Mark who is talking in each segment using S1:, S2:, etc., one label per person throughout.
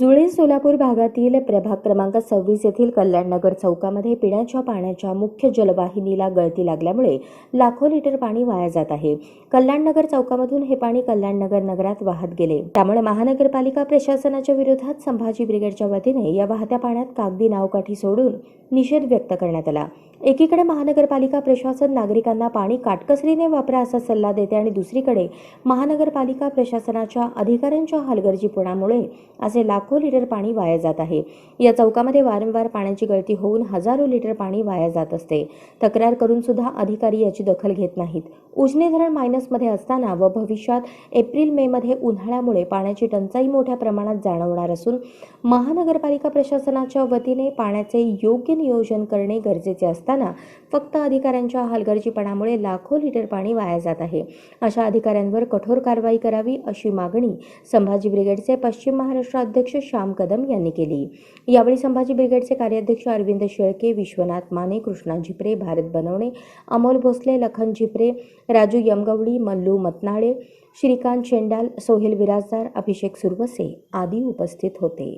S1: धुळे सोलापूर भागातील प्रभाग क्रमांक सव्वीस येथील कल्याणनगर चौकामध्ये पिण्याच्या पाण्याच्या मुख्य जलवाहिनीला गळती लागल्यामुळे लाखो लिटर पाणी वाया जात आहे. कल्याणनगर चौकामधून हे पाणी कल्याणनगर नगरात वाहत गेले. त्यामुळे महानगरपालिका प्रशासनाच्या विरोधात संभाजी ब्रिगेडच्या वतीने या वाहत्या पाण्यात कागदी नावकाठी सोडून निषेध व्यक्त करण्यात आला. एकीकडे महानगरपालिका प्रशासन नागरिकांना पाणी काटकसरीने वापरा असा सल्ला देते आणि दुसरीकडे महानगरपालिका प्रशासनाच्या अधिकाऱ्यांच्या हलगर्जीपणामुळे असे लाखो लिटर पाणी वाया जात आहे. या चौकामध्ये वारंवार पाण्याची गळती होऊन हजारो लिटर पाणी वाया जात असते. तक्रार करून सुद्धा अधिकारी याची दखल घेत नाहीत. उजने धरण मायनसमध्ये असताना व भविष्यात एप्रिल मे मध्ये उन्हाळ्यामुळे पाण्याची टंचाई मोठ्या प्रमाणात जाणवणार असून महानगरपालिका प्रशासनाच्या वतीने पाण्याचे योग्य नियोजन करणे गरजेचे असताना फक्त अधिकाऱ्यांच्या हलगर्जीपणामुळे लाखो लिटर पाणी वाया जात आहे. अशा अधिकाऱ्यांवर कठोर कारवाई करावी अशी मागणी संभाजी ब्रिगेडचे पश्चिम महाराष्ट्र अध्यक्ष श्याम कदम यांनी केली. यावेळी संभाजी ब्रिगेडचे कार्याध्यक्ष अरविंद शेळके विश्वनाथ माने कृष्णा झिपरे भारत बनवणे अमोल भोसले लखन झिपरे राजू यमगवडी मल्लू मतनाळे श्रीकांत शेंडाल सोहेल विराजदार अभिषेक सुरवसे आदी उपस्थित होते.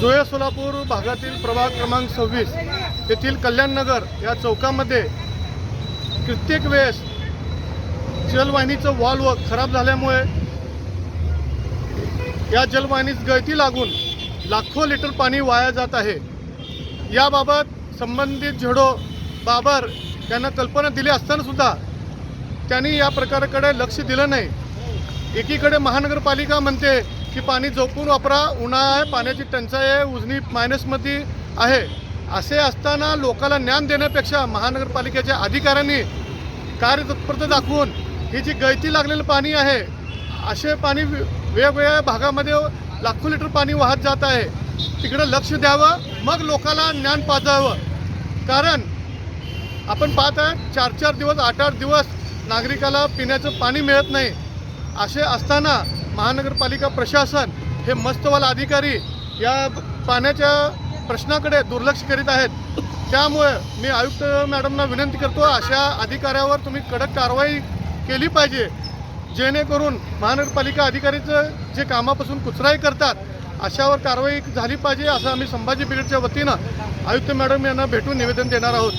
S2: जुळे सोलापूर भागातील प्रभाग क्रमांक सव्वीस येथील कल्याणनगर या चौकामध्ये कित्येक वेळेस जलवाहिनीचं वॉल्व खराब झाल्यामुळे या जलवाहिनीस गळती लागून लाखो लिटर पाणी वाया जात आहे. याबाबत संबंधित झेडो बाबर यांना कल्पना दिली असतानासुद्धा त्यांनी या प्रकाराकडे लक्ष दिलं नाही. एकीकडे महानगरपालिका म्हणते की पाणी झोपून वापरा उन्हाळा आहे पाण्याची टंचाई आहे उजनी मायनसमध्ये आहे. असे असताना लोकांना ज्ञान देण्यापेक्षा महानगरपालिकेच्या अधिकाऱ्यांनी कार्यतत्परता दाखवून ही जी गळती लागलेलं पाणी आहे असे पाणी वेगवेगळ्या भागामध्ये लाखो लिटर पाणी वाहत जात आहे. तिकडं लक्ष द्यावं मग लोकांना ज्ञान पाजावं. कारण आपण पाहत आहे चार चार दिवस आठ आठ दिवस नागरिकाला पिण्याचं पाणी मिळत नाही. असे असताना महानगरपालिका प्रशासन हे मस्तवाल अधिकारी या पाण्याच्या प्रश्नाकडे दुर्लक्ष करीत आहेत. त्यामुळे मी आयुक्त मॅडमना विनंती करतो अशा अधिकाऱ्यावर तुम्ही कडक कारवाई केली पाहिजे. जेणेकरून महानगरपालिका अधिकारीचं जे कामापासून कुचराई करतात अशावर कारवाई झाली पाहिजे असं आम्ही संभाजी ब्रिगेडच्या वतीनं आयुक्त मॅडम यांना भेटून निवेदन देणार आहोत.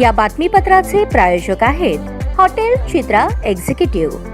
S1: या बातमीपत्राचे प्रायोजक आहेत हॉटेल चित्रा एक्झिक्युटिव्ह.